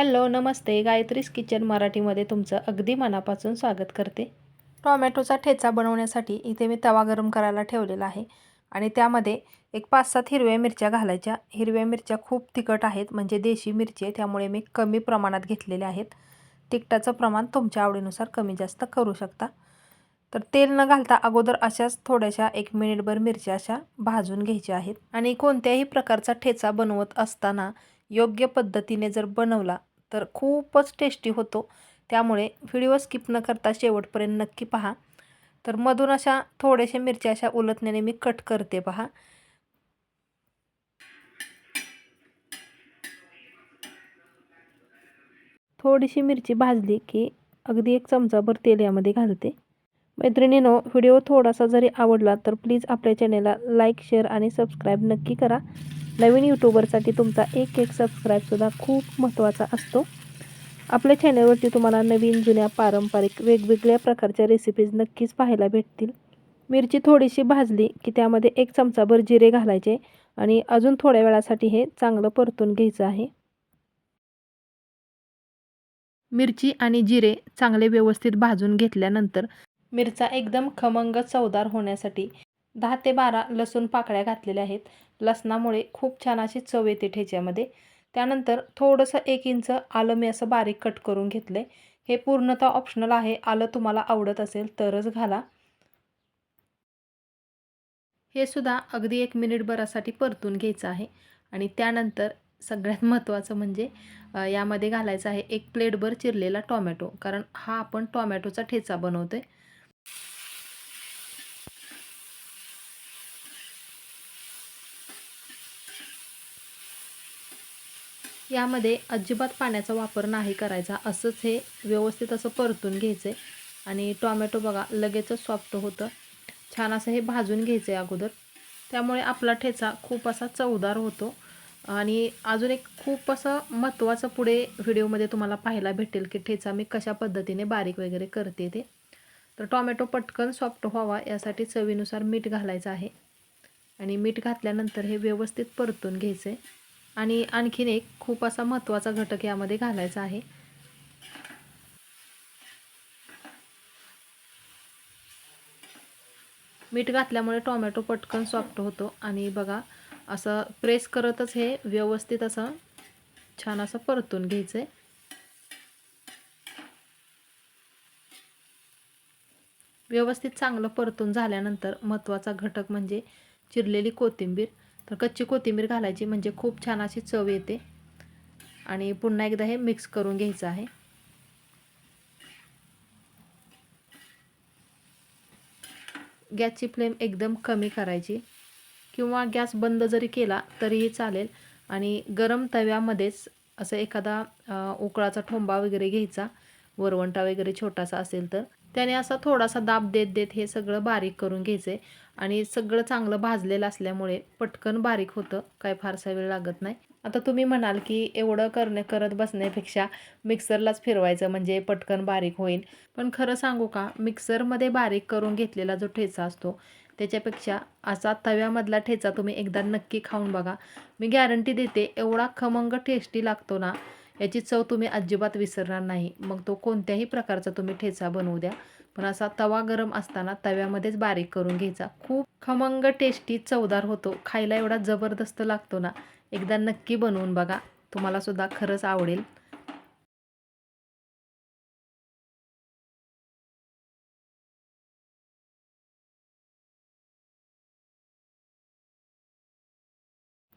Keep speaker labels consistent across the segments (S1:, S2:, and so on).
S1: Hello नमस्ते. गायत्रीज kitchen मराठीमध्ये तुमचं अगदी मनापासून स्वागत करते. टोमॅटोचा ठेचा बनवण्यासाठी इथे मी तवा गरम करायला ठेवलेला आहे आणि त्यामध्ये एक पाच सात हिरव्या मिरच्या घालायच्या. हिरव्या मिरच्या खूप तिखट आहेत म्हणजे देशी मिरची आहे त्यामुळे मी कमी प्रमाणात घेतलेल्या आहेत. तिखटाचं प्रमाण तुमच्या आवडीनुसार कमी जास्त करू शकता. तर तेल न घालता अगोदर अशाच थोड्याशा एक मिनिटभर मिरच्या अशा भाजून घ्यायच्या आहेत. आणि कोणत्याही प्रकारचा ठेचा बनवत असताना योग्य पद्धतीने जर बनवला तर खूपच टेस्टी होतो. त्यामुळे व्हिडिओ स्किप न करता शेवटपर्यंत नक्की पहा. तर मधून अशा थोड्याशा मिरच्या अशा उलटण्याने मी कट करते पहा. थोडीशी मिरची भाजली की अगदी एक चमचाभर तेल यामध्ये घालते. मैत्रिणीनो व्हिडिओ थोडासा जरी आवडला तर प्लीज आपल्या चॅनेलला लाईक शेअर आणि सबस्क्राईब नक्की करा. नवीन यूट्यूबरसाठी तुमचा एक एक सबस्क्राईबसुद्धा खूप महत्त्वाचा असतो. आपल्या चॅनलवरती तुम्हाला नवीन जुन्या पारंपरिक वेगवेगळ्या प्रकारच्या रेसिपीज नक्कीच पाहायला भेटतील. मिरची थोडीशी भाजली की त्यामध्ये एक चमचाभर जिरे घालायचे आणि अजून थोड्या वेळासाठी हे चांगलं परतून घ्यायचं आहे. मिरची आणि जिरे चांगले व्यवस्थित भाजून घेतल्यानंतर मिरचा एकदम खमंग चवदार होण्यासाठी दहा ते बारा लसूण पाकळ्या घातलेल्या आहेत. लसणामुळे खूप छान अशी चव येते ठेच्यामध्ये. त्यानंतर थोडंसं एक इंच आलं मी असं बारीक कट करून घेतलं आहे हे पूर्णतः ऑप्शनल आहे. आलं तुम्हाला आवडत असेल तरच घाला. हे सुद्धा अगदी एक मिनिटभरासाठी परतून घ्यायचं आहे. आणि त्यानंतर सगळ्यात महत्त्वाचं म्हणजे यामध्ये घालायचं आहे एक प्लेटभर चिरलेला टॉमॅटो. कारण हा आपण टॉमॅटोचा ठेचा बनवतो आहे यामध्ये अजिबात पाण्याचा वापर नाही करायचा असंच हे व्यवस्थित असं परतून घ्यायचं आहे आणि टॉमॅटो बघा लगेचच सॉफ्ट होतं. छान असं हे भाजून घ्यायचं आहे अगोदर. त्यामुळे आपला ठेचा खूप असा चवदार होतो. आणि अजून एक खूप असं महत्त्वाचं पुढे व्हिडिओमध्ये तुम्हाला पाहायला भेटेल की ठेचा मी कशा पद्धतीने बारीक वगैरे करते ते. तर टॉमॅटो पटकन सॉफ्ट व्हावा यासाठी चवीनुसार मीठ घालायचं आहे. आणि मीठ घातल्यानंतर हे व्यवस्थित परतून घ्यायचं आहे आणि आणखीन एक खूप असा महत्त्वाचा घटक यामध्ये घालायचा आहे. मीठ घातल्यामुळे टोमॅटो पटकन सॉफ्ट होतो आणि बघा असं प्रेस करतच हे व्यवस्थित असं छान असं परतून घ्यायचं आहे व्यवस्थित चांगलं परतून झाल्यानंतर महत्त्वाचा घटक म्हणजे चिरलेली कोथिंबीर. तर कच्ची कोथिंबीर घालायची म्हणजे खूप छान अशी चव येते. आणि पुन्हा एकदा हे मिक्स करून घ्यायचं आहे. गॅसची फ्लेम एकदम कमी करायची. किंवा गॅस बंद जरी केला तरीही चालेल. आणि गरम तव्यामध्येच असं एखादा उकळाचा ठोंबा वगैरे घ्यायचा. वरवंटा वगैरे छोटासा असेल तर. त्याने असा थोडासा दाब देत देत हे सगळं बारीक करून घ्यायचं. आहे आणि सगळं चांगलं भाजलेलं असल्यामुळे पटकन बारीक होतं काय फारसा वेळ लागत नाही. आता तुम्ही म्हणाल की एवढं करणे करत बसण्यापेक्षा मिक्सरलाच फिरवायचं म्हणजे पटकन बारीक होईल. पण खरं सांगू का मिक्सरमध्ये बारीक करून घेतलेला जो ठेचा असतो त्याच्यापेक्षा असा तव्यामधला ठेचा तुम्ही एकदा नक्की खाऊन बघा. मी गॅरंटी देते एवढा खमंग टेस्टी लागतो ना याची चव तुम्ही अजिबात विसरणार नाही. मग तो कोणत्याही प्रकारचा तुम्ही ठेचा बनवू द्या. पण असा तवा गरम असताना तव्यामध्येच बारीक करून घ्यायचा. खूप खमंग टेस्टी चवदार होतो. खायला एवढा जबरदस्त लागतो ना. एकदा नक्की बनवून बघा. तुम्हाला सुद्धा खरंच आवडेल.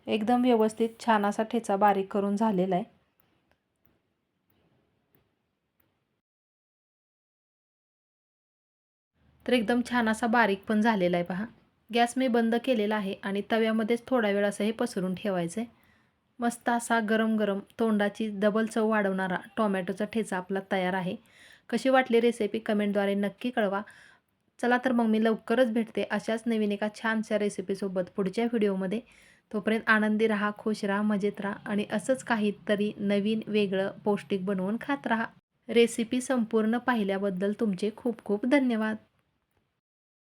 S1: एकदम व्यवस्थित छान असा ठेचा बारीक करून झालेला आहे. तर एकदम छान असा बारीक पण झालेला आहे पहा. गॅस मी बंद केलेला आहे आणि तव्यामध्येच थोडा वेळ असं हे पसरून ठेवायचं आहे. मस्त असा गरम गरम तोंडाची डबल चव वाढवणारा टोमॅटोचा ठेचा आपला तयार आहे. कशी वाटली रेसिपी कमेंटद्वारे नक्की कळवा. चला तर मग मी लवकरच भेटते अशाच नवीन एका छानशा रेसिपीसोबत पुढच्या व्हिडिओमध्ये. तोपर्यंत आनंदी राहा खुश राहा मजेत राहा आणि असंच काहीतरी नवीन वेगळं पौष्टिक बनवून खात राहा. रेसिपी संपूर्ण पाहिल्याबद्दल तुमचे खूप खूप धन्यवाद.